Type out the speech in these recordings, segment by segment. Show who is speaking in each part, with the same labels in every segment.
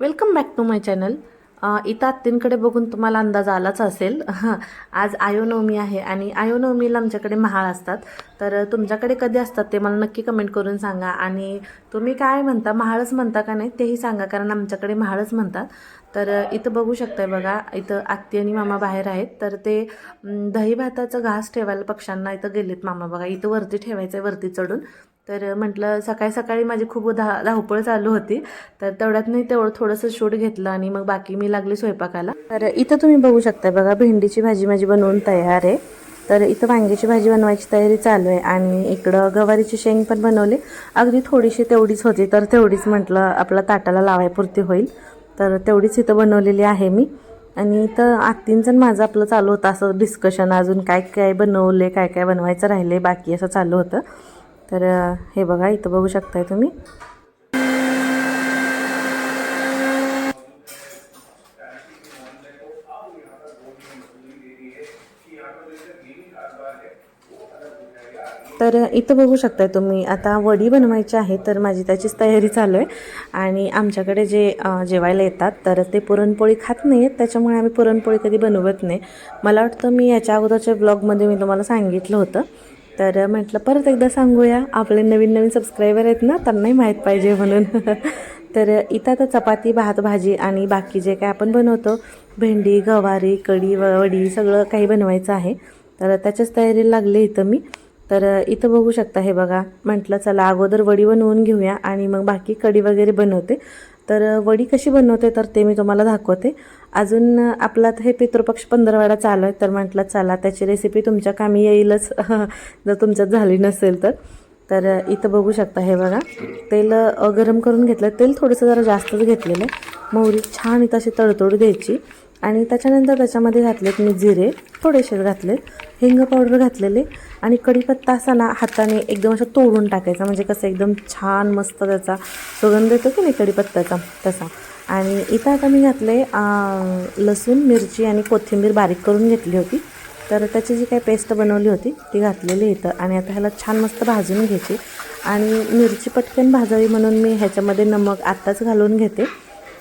Speaker 1: Welcome back to my channel इथं आत्तींकडे बघून तुम्हाला अंदाज आलाच असेल. आज आयोनवमी आहे आणि आयोनवमीला आमच्याकडे महाळ असतात. तर तुमच्याकडे कधी असतात ते मला नक्की कमेंट करून सांगा. आणि तुम्ही काय म्हणता महाळच म्हणता का नाही तेही सांगा कारण आमच्याकडे महाळच म्हणतात. तर इथं बघू शकताय बघा इथं आत्ती आणि मामा बाहेर आहेत. तर ते दही भाताचं घास ठेवायला पक्ष्यांना इथं गेलेत मामा बघा. इथं वरती ठेवायचं आहे वरती चढून. तर म्हटलं सकाळी सकाळी माझी खूप धा धावपळ चालू होती. तर तेवढ्यात नाही तेवढं थोडंसं शूट घेतलं आणि मग बाकी मी लागली स्वयंपाकाला. तर इथं तुम्ही बघू शकता बघा भेंडीची भाजी माझी बनवून तयार आहे. तर इथं वांग्याची भाजी बनवायची तयारी चालू आहे आणि इकडं गवारीची शेंग पण बनवली. अगदी थोडीशी तेवढीच होती तर तेवढीच म्हटलं आपल्या ताटाला लावायपुरती होईल. तर तेवढीच इथं बनवलेली आहे मी. आणि इथं आत्तींचं माझं आपलं चालू होतं असं डिस्कशन अजून काय काय बनवले काय काय बनवायचं राहिले बाकी असं चालू होतं. तर हे बघा इथं बघू शकताय तुम्ही. तर इथं बघू शकताय तुम्ही आता वडी बनवायची आहे तर माझी त्याचीच तयारी चालू आहे. आणि आमच्याकडे जे जेवायला येतात तर ते पुरणपोळी खात नाही आहेत त्याच्यामुळे आम्ही पुरणपोळी कधी बनवत नाही. मला वाटतं मी याच्या अगोदरच्या ब्लॉगमध्ये मी तुम्हाला सांगितलं होतं. तर म्हटलं परत एकदा सांगूया. आपले नवीन नवीन सबस्क्रायबर आहेत ना त्यांनाही माहीत पाहिजे म्हणून. तर इथं आता चपाती भात भाजी आणि बाकी जे काय आपण बनवतो भेंडी गवारी कढी व वडी सगळं काही बनवायचं आहे. तर त्याच्याच तयारीला लागले इथं मी. तर इथं बघू शकता हे बघा. म्हटलं चला अगोदर वडी बनवून घेऊया आणि मग बाकी कढी वगैरे बनवते. तर वडी कशी बनवते तर ते मी तुम्हाला दाखवते. अजून आपला हे पितृपक्ष पंधरवाडा चालू आहे तर म्हटलं चला त्याची रेसिपी तुमच्या कामी येईलच. जर तुमच्यात झाली नसेल तर. तर इथं बघू शकता हे बघा. तेल गरम करून घेतलं. तेल थोडंसं जरा जास्तच घेतलेलं आहे. मोहरी छान इथं अशी तडतोड द्यायची. आणि त्याच्यानंतर त्याच्यामध्ये घातलेत मी जिरे थोडेसे घातलेत. हिंग पावडर घातलेले. आणि कढीपत्ता असा ना हाताने एकदम असं तोडून टाकायचा. म्हणजे कसं एकदम छान मस्त त्याचा सुगंध येतो की नाही कढीपत्त्याचा तसा. आणि इथं आता मी घातलं आहे लसूण मिरची आणि कोथिंबीर बारीक करून घेतली होती. तर त्याची जी काही पेस्ट बनवली होती ती घातलेली इथं. आणि आता ह्याला छान मस्त भाजून घ्यायची. आणि मिरची पटकन भाजावी म्हणून मी ह्याच्यामध्ये नमक आत्ताच घालून घेते.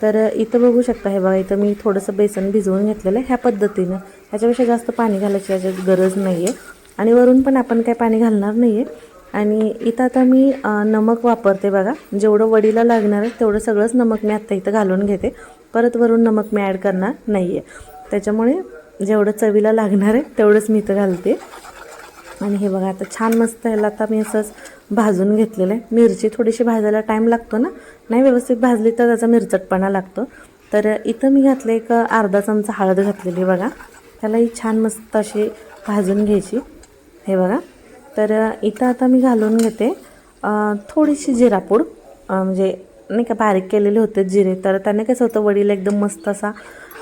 Speaker 1: तर इथं बघू शकता हे बघा इथं मी थोडंसं बेसन भिजवून घेतलेलं आहे ह्या पद्धतीनं. ह्याच्यापेक्षा जास्त पाणी घालायची याच्यात गरज नाही आहे आणि वरून पण आपण काही पाणी घालणार नाही आहे आणि इथं आता मी नमक वापरते बघा. जेवढं वडीला लागणार आहे तेवढं सगळंच नमक मी आत्ता इथं घालून घेते. परत वरून नमक मी ॲड करणार नाही आहे त्याच्यामुळे जेवढं चवीला लागणार आहे तेवढंच मी इथं घालते. आणि हे बघा आता छान मस्त ह्याला आता मी असंच भाजून घेतलेलं आहे. मिरची थोडीशी भाजायला टाईम लागतो ना? नाही व्यवस्थित भाजली तर त्याचा मिरचटपणा लागतो. तर इथं मी घातलं एक अर्धा चमचा हळद घातलेली बघा. त्यालाही छान मस्त अशी भाजून घ्यायची. हे बघा. तर इथं आता मी घालून घेते. थोडीशी जिरापूड. म्हणजे नाही का बारीक केलेले होते जिरे. तर त्याने कसं होतं वडीला एकदम मस्त असा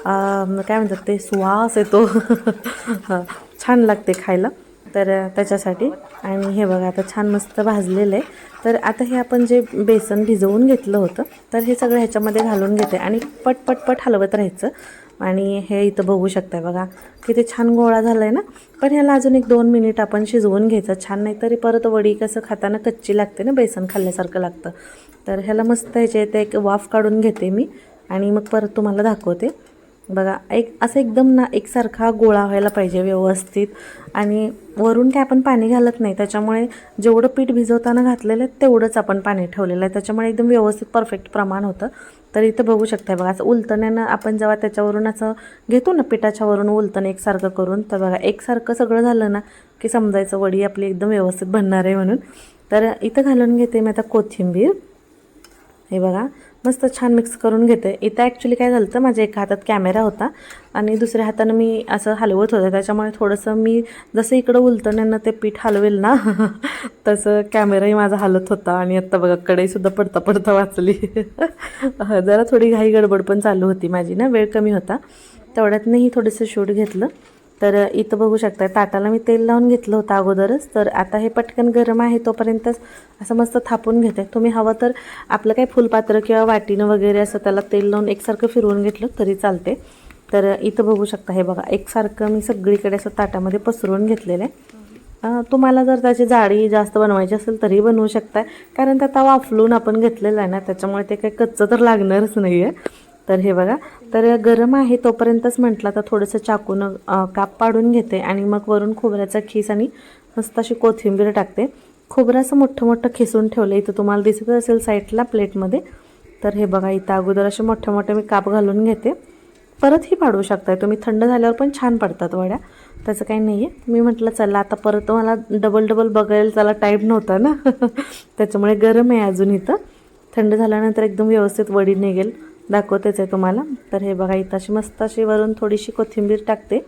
Speaker 1: काय म्हणतात ते सुवास येतो. छान लागते खायला. तर त्याच्यासाठी. आणि हे बघा आता छान मस्त भाजलेलं आहे. तर आता हे आपण जे बेसन भिजवून घेतलं होतं तर हे सगळं ह्याच्यामध्ये घालून घेते. आणि पट हलवत राहायचं. आणि हे इथं बघू शकताय बघा. किती छान गोळा झाला आहे ना? पण ह्याला अजून एक दोन मिनिट आपण शिजवून घ्यायचं. छान नाही तरी परत वडी कसं खाताना कच्ची लागते ना बेसन खाल्ल्यासारखं लागतं. तर ह्याला मस्त ह्याच्या इथे एक वाफ काढून घेते मी आणि मग परत तुम्हाला दाखवते. बघा एक असं एकदम ना एकसारखा गोळा व्हायला पाहिजे व्यवस्थित. आणि वरून काय आपण पाणी घालत नाही त्याच्यामुळे जेवढं पीठ भिजवताना घातलेलं आहे तेवढंच आपण पाणी ठेवलेलं आहे. त्याच्यामुळे एकदम व्यवस्थित परफेक्ट प्रमाण होतं. तर इथं बघू शकता बघा असं उलतण्यानं आपण जेव्हा त्याच्यावरून असं घेतो ना पिठाच्यावरून उलतण एकसारखं करून तर बघा एकसारखं सगळं झालं ना की समजायचं वडी आपली एकदम व्यवस्थित बनणार आहे म्हणून. तर इथं घालून घेते मी आता कोथिंबीर. हे बघा मस्त छान मिक्स करून घेते. इथं ॲक्च्युली काय झालं होतं माझ्या एका हातात कॅमेरा होता आणि दुसऱ्या हातानं मी असं हलवत होते. त्याच्यामुळे थोडंसं मी जसं इकडं उलटण्यानं ते पीठ हलवेल ना तसं कॅमेराही माझा हलत होता आणि आत्ता बघा कढईसुद्धा पडता पडता वाचली. जरा थोडी घाई गडबड पण चालू होती माझी ना वेळ कमी होता. तेवढ्यातनंही थोडंसं शूट घेतलं. तर इथं बघू शकता ताटाला मी तेल लावून घेतलं होतं अगोदरच. तर आता हे पटकन गरम आहे तोपर्यंतच असं मस्त थापून घेते. तुम्ही हवं तर आपलं काही फुलपात्र किंवा वाटीनं वगैरे असं त्याला तेल लावून एकसारखं फिरवून घेतलं तरी चालते. तर इथं बघू शकता हे बघा एकसारखं मी सगळीकडे असं ताटामध्ये पसरवून घेतलेलं आहे. तुम्हाला जर त्याची जाडी जास्त बनवायची असेल तरी बनवू शकताय कारण त्यात वाफलून आपण घेतलेला आहे ना त्याच्यामुळे ते काही कच्चं तर लागणारच नाही आहे तर हे बघा. तर गरम आहे तोपर्यंतच म्हटलं तर थोडंसं चाकून काप पाडून घेते आणि मग वरून खोबऱ्याचा खीस आणि मस्त अशी कोथिंबीर टाकते. खोबरं असं मोठं मोठं खिसून ठेवलं इथं तुम्हाला दिसत असेल साईडला प्लेटमध्ये. तर हे बघा इथं अगोदर असे मोठे मोठे मी काप घालून घेते. परतही पाडू शकताय. तुम्ही थंड झाल्यावर पण छान पडतात वड्या. त्याचं काही नाही आहे मी म्हटलं चला आता परत मला डबल डबल बघायला त्याला टाईम नव्हता ना. त्याच्यामुळे गरम आहे अजून इथं. थंड झाल्यानंतर एकदम व्यवस्थित वडी निघेल. दाखवतेच आहे तुम्हाला. तर हे बघा इथं अशी मस्त अशी वरून थोडीशी कोथिंबीर टाकते.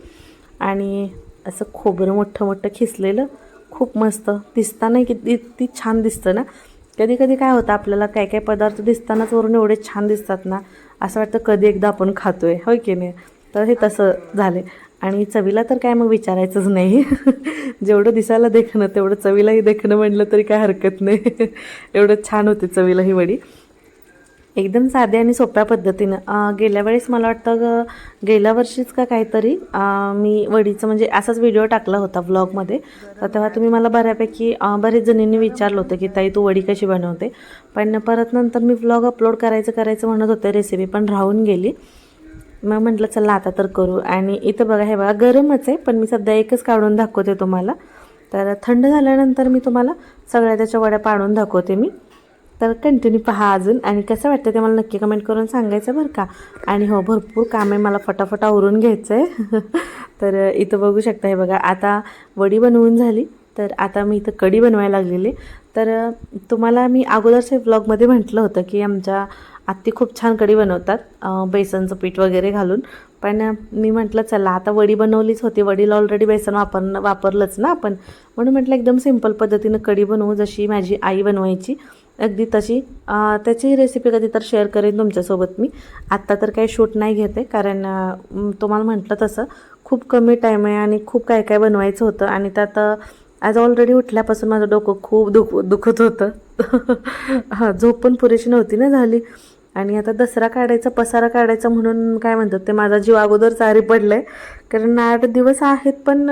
Speaker 1: आणि असं खोबरं मोठं मोठं खिसलेलं खूप मस्त. दिसताना किती किती छान दिसतं ना. कधी कधी काय होतं आपल्याला काय काय पदार्थ दिसतानाच वरून एवढे छान दिसतात ना. असं वाटतं कधी एकदा आपण खातो आहे होय की नाही? तर हे तसं झाले आणि चवीला तर काय मग विचारायचंच नाही. जेवढं दिसायला देखणं तेवढं चवीलाही देखणं म्हणलं तरी काय हरकत नाही. एवढं छान होते चवीला ही वडी. एकदम साध्या आणि सोप्या पद्धतीनं. गेल्या वेळेस मला वाटतं ग गेल्या वर्षीच का काहीतरी मी वडीचं म्हणजे असाच व्हिडिओ टाकला होता व्लॉगमध्ये. तर तेव्हा तुम्ही मला बऱ्यापैकी बरेच जणींनी विचारलं होतं की ताई तू वडी कशी बनवते? पण परत नंतर मी व्लॉग अपलोड करायचं करायचं म्हणत होते रेसिपी पण राहून गेली. मग म्हटलं चला आता तर करू. आणि इथं बघा हे बघा गरमच आहे पण मी सध्या एकच काढून दाखवते तुम्हाला. तर थंड झाल्यानंतर मी तुम्हाला सगळ्या त्याच्या वड्या पाडून दाखवते मी. तर कंटिन्यू पहा अजून. आणि कसं वाटतं ते मला नक्की कमेंट करून सांगायचं बरं का? आणि हो भरपूर काम आहे. मला फटाफट आवरून घ्यायचं आहे तर इथं बघू शकता हे बघा. आता वडी बनवून झाली. तर आता मी इथं कढी बनवायला लागलेली. तर तुम्हाला मी अगोदरच्या ब्लॉगमध्ये म्हटलं होतं की आमच्या आत्ती खूप छान कढी बनवतात बेसनचं पीठ वगैरे घालून. पण मी म्हटलं चला आता वडी बनवलीच होती. वडीला ऑलरेडी बेसन वापर वापरलंच ना आपण. म्हणून म्हटलं एकदम सिंपल पद्धतीनं कढी बनवू. जशी माझी आई बनवायची अगदी तशी. त्याचीही त्याची रेसिपी कधी तर शेअर करेन तुमच्यासोबत मी. आत्ता तर काही शूट नाही घेते कारण तुम्हाला म्हटलं तसं खूप कमी टाईम आहे आणि खूप काय काय बनवायचं होतं आणि त्यात ॲज आज ऑलरेडी उठल्यापासून माझं डोकं खूप दुख दुखत होतं. हां झोप पण पुरेशी नव्हती ना झाली. आणि आता दसरा काढायचा पसारा काढायचा म्हणून काय म्हणतात ते माझा जीव अगोदर चारी पडलं आहे कारण आठ दिवस आहेत पण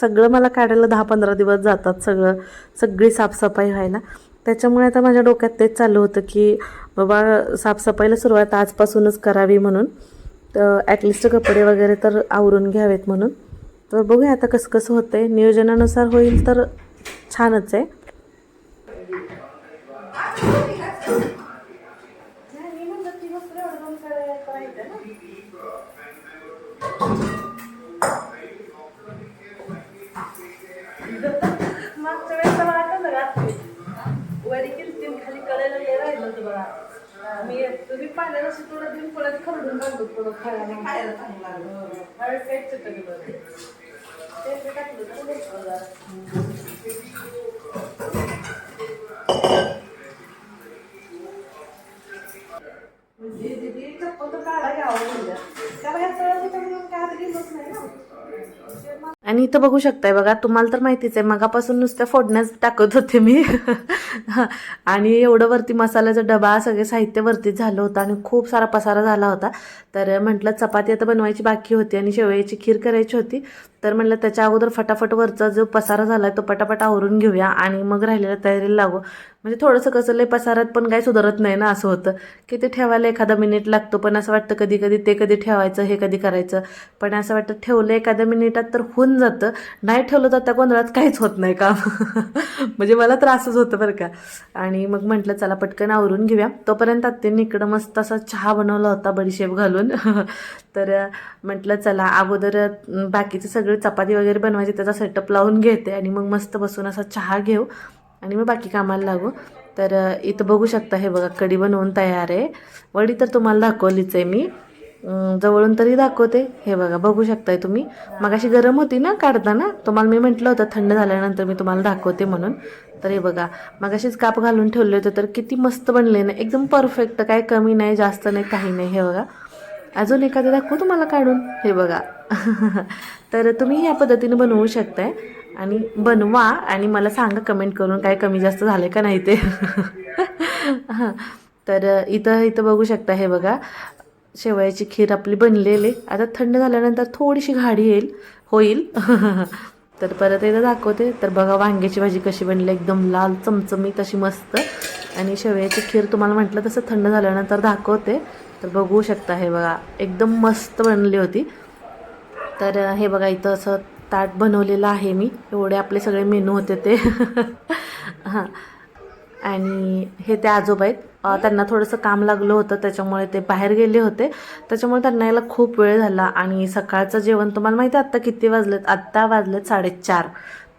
Speaker 1: सगळं मला काढायला दहा पंधरा दिवस जातात सगळं. सगळी साफसफाई व्हायला. त्याच्यामुळे आता माझ्या डोक्यात तेच चालू होतं की बाबा साफसफाईला सुरुवात आजपासूनच करावी म्हणून. तर ॲटलिस्ट कपडे वगैरे तर आवरून घ्यावेत म्हणून. तर बघूया आता कसं कसं होतं आहे नियोजनानुसार होईल तर छानच आहे. मागच्या बघा. मी तुम्ही पाण्याला सुटवलं देऊन परत खरडून काढलो थोडं खायला. खायला चांगलं काय चिकन ते टाकलं तर. दीदी चप्पल तर काढा घ्यावं म्हणलं कारण ह्या सगळ्या म्हणून काय आता गेलोच नाही ना. आणि इथं बघू शकताय बघा तुम्हाला तर माहितीच आहे मगापासून नुसत्या फोडण्याच टाकत होते मी. आणि एवढं वरती मसाल्याचा डबा सगळे साहित्य वरतीच झालं होतं आणि खूप सारा पसारा झाला होता. तर म्हटलं चपाती आता बनवायची बाकी होती आणि शेवयाची खीर करायची होती. तर म्हटलं त्याच्या अगोदर फटाफट वरचा जो पसारा झाला तो पटापट आवरून घेऊया आणि मग राहिलेल्या तयारीला लागू. म्हणजे थोडंसं कसं लय पसारात पण काही सुधारत नाही ना असं होतं. की ते ठेवायला एखादा मिनिट लागतो पण असं वाटतं कधी कधी ते कधी ठेवायचं हे कधी करायचं. पण असं वाटतं ठेवलं एखाद्या मिनिटात तर होऊन जातं. नाही ठेवलं तर त्या गोंधळात काहीच होत नाही काम. म्हणजे मला त्रासच होतं बरं का. आणि मग म्हटलं चला पटकन आवरून घेऊया. तोपर्यंत आत्यांनी इकडं मस्त असा चहा बनवला होता बडीशेप घालून. तर म्हटलं चला अगोदर बाकीचे सगळे चपाती वगैरे बनवायचे त्याचा सेटअप लावून घेते आणि मग मस्त बसून असा चहा घेऊ. आणि मग बाकी कामाला लागू. तर इथं बघू शकता हे बघा कढी बनवून तयार आहे. वडी तर तुम्हाला दाखवलीच आहे मी. जवळून तरी दाखवते. हे बघा बघू शकताय तुम्ही. मग अशी गरम होती ना काढताना? तुम्हाला मी म्हटलं होतं थंड झाल्यानंतर मी तुम्हाला दाखवते म्हणून. तर हे बघा मग अशीच काप घालून ठेवले होते तर किती मस्त बनले ना. एकदम परफेक्ट काय कमी नाही जास्त नाही काही नाही. हे बघा. अजून एखादं दाखवू तुम्हाला काढून? हे बघा. तर तुम्ही या पद्धतीने बनवू शकताय. आणि बनवा आणि मला सांगा कमेंट करून काय कमी जास्त झाले का नाही ते. हां. तर इथं इथं बघू शकता हे बघा. शेवयाची खीर आपली बनलेली. आता थंड झाल्यानंतर थोडीशी घाडी येईल होईल. तर परत एकदा दाखवते. तर बघा वांग्याची भाजी कशी बनली. एकदम लाल चमचमीत अशी मस्त. आणि शेवयाची खीर तुम्हाला म्हटलं तसं थंड झाल्यानंतर दाखवते. तर बघू शकता हे बघा. एकदम मस्त बनली होती. तर हे बघा इथं असं ताट बनवलेलं आहे मी. एवढे आपले सगळे मेनू होते ते. हां. आणि हे ते आजोबा आहेत. त्यांना थोडंसं काम लागलं होतं त्याच्यामुळे ते बाहेर गेले होते. त्याच्यामुळे त्यांना यायला खूप वेळ झाला. आणि सकाळचं जेवण तुम्हाला माहिती आहे आत्ता किती वाजलेत? आत्ता वाजलेत साडेचार.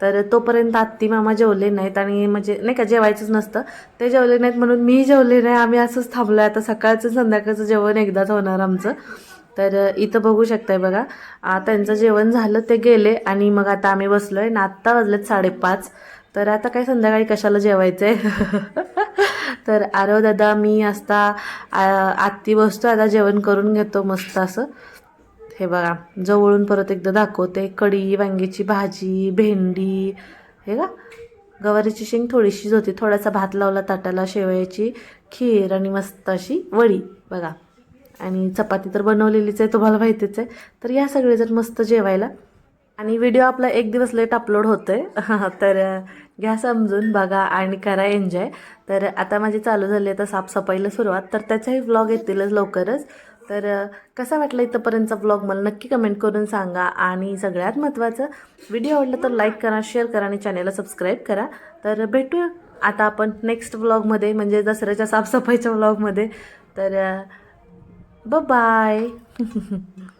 Speaker 1: तर तोपर्यंत आत्ती मामा जेवले नाहीत आणि म्हणजे नाही का जेवायचंच नसतं. ते जेवले नाहीत म्हणून मी जेवले नाही. आम्ही असंच थांबलो आहे आता सकाळचं संध्याकाळचं जेवण एकदाच होणार आमचं. तर इथं बघू शकताय बघा. त्यांचं जेवण झालं ते गेले आणि मग आता आम्ही बसलो आहे ना आत्ता वाजलेत साडेपाच. तर आता काय संध्याकाळी कशाला जेवायचं आहे तर आरव दादा मी असता आत्ती बसतो आता जेवण करून घेतो मस्त असं. हे बघा जवळून परत एकदा दाखवते. कढी वांग्याची भाजी भेंडी. हे का? गवारीची शेंग थोडीशीच होती. थोडासा भात लावला ताटाला शेवयाची खीर आणि मस्त अशी वडी. बघा. आणि चपाती तर बनवलेलीच आहे तुम्हाला माहितीच आहे. तर या सगळेजण मस्त जेवायला. आणि व्हिडिओ आपला एक दिवस लेट अपलोड होतो आहे तर घ्या समजून बघा आणि करा एन्जॉय तर आता माझी चालू झाली आहे आता साफसफाईला सुरुवात. तर त्याचाही व्लॉग येतीलच लवकरच. तर कसा वाटला इथंपर्यंतचा व्लॉग मला नक्की कमेंट करून सांगा. आणि सगळ्यात महत्त्वाचं व्हिडिओ आवडला तर लाईक करा शेअर करा आणि चॅनलला सबस्क्राईब करा. तर भेटूया. आता आपण नेक्स्ट व्लॉगमध्ये म्हणजे दसऱ्याच्या साफसफाईच्या व्लॉगमध्ये तर Bye-bye!